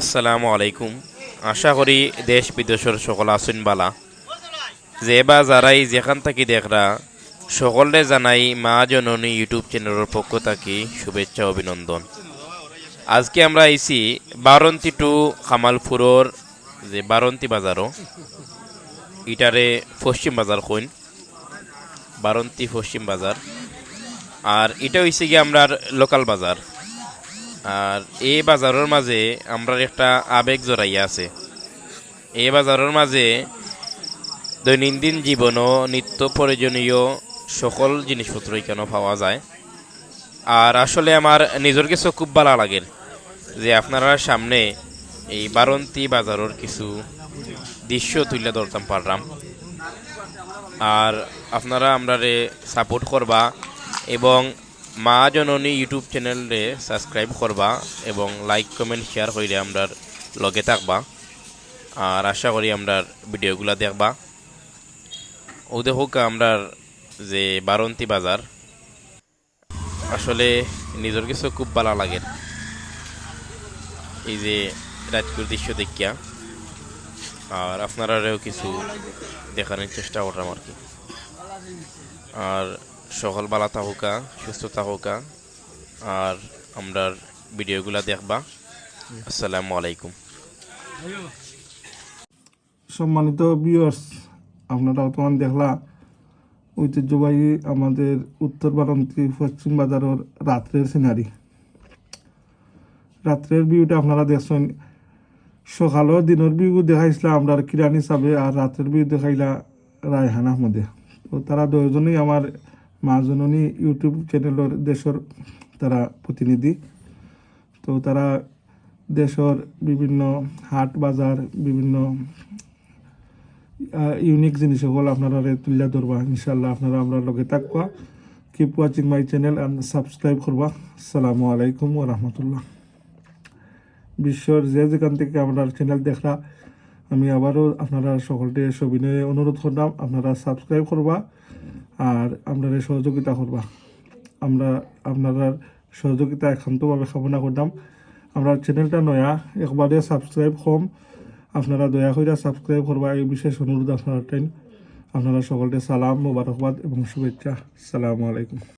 আসসালামু আলাইকুম। আশা করি দেশ বিদেশের সকল আসুন বালা। যে বা যারাই যেখান থাকি দেখরা সকলে জানাই মা জননী ইউটিউব চ্যানেলের পক্ষ থাকি শুভেচ্ছা, অভিনন্দন। আজকে আমরা আইছি বারন্তি টু খামালপুরর যে বারন্তি বাজারও, ইটারে পশ্চিম বাজার কইন, বারন্তি পশ্চিম বাজার। আর এটা হইছে গিয়ে আমরা লোকাল বাজার। আর এই বাজারের মাঝে আমরা একটা আবেগ জড়াইয়া আছে। এই বাজারের মাঝে দৈনন্দিন জীবন ও নিত্য প্রয়োজনীয় সকল জিনিসপত্র এখানে পাওয়া যায়? আর আসলে আমার নিজের কিছু খুব ভালো লাগে যে আপনারা সামনে এই বারন্তি বাজারের কিছু দৃশ্য তুলে ধরতাম পারলাম। আর আপনারা আমরা সাপোর্ট করবা এবং মা জননী ইউটিউব চ্যানেলে সাবস্ক্রাইব করবা এবং লাইক, কমেন্ট, শেয়ার করে আমরার লগে থাকবা। আর আশা করি আমরার ভিডিওগুলা দেখবা। ও দেখুক আমরার যে বারন্তি বাজার, আসলে নিজের কিছু খুব ভালো লাগে। এই যে রাজকুর দৃশ্য দেখিয়া, আর আপনারাও কিছু দেখানোর চেষ্টা করলাম আর কি। আর সকল বালা থাকুকা, সুস্থ থাকুকা, আর আমরা ভিডিওগুলা দেখবা। আসসালামু আলাইকুম। সম্মানিত ভিউয়ার্স আপনারা বর্তমান দেখলা, ঐতিহ্যবাহী আমাদের উত্তর বারান্তি পশ্চিম বাজারের রাত্রের সিনারি রাত্রের ভিউটা আপনারা দেখছেন। সকালও দিনের ভিউ দেখাইছিলাম আমরা কিরানি হিসাবে আর রাত্রের ভিউ দেখাইলা রায়হান আহমদে। তো তারা দুজনেই আমার মা জননী ইউটিউব চ্যানেলের দেশের তারা প্রতিনিধি। তো তারা দেশের বিভিন্ন হাট বাজার, বিভিন্ন ইউনিক জিনিস সকল আপনারা তুলে ধরবা। ইনশাল্লাহ আপনারা আমরা লগে থাকবা। Keep watching my channel and subscribe করবা। আসসালামু আলাইকুম ও রহমতুল্লাহ। বিশ্বর যে যেখান থেকে আমরা চ্যানেল দেখরা, আমি আবারও আপনারা সকলকে সবিনয়ে অনুরোধ করলাম, আপনারা সাবস্ক্রাইব করবা। আর আপনারা সহযোগিতা করবা। আমরা আপনারা সহযোগিতা একান্তভাবে কামনা করতাম আমরা চ্যানেলটা নয়া, একবারে সাবস্ক্রাইব কম। আপনারা দয়া করে সাবস্ক্রাইব করবা, এই বিশেষ অনুরোধ আপনারা আপনারা সকলকে সালাম, মোবারকবাদ এবং শুভেচ্ছা। সালামু আলাইকুম।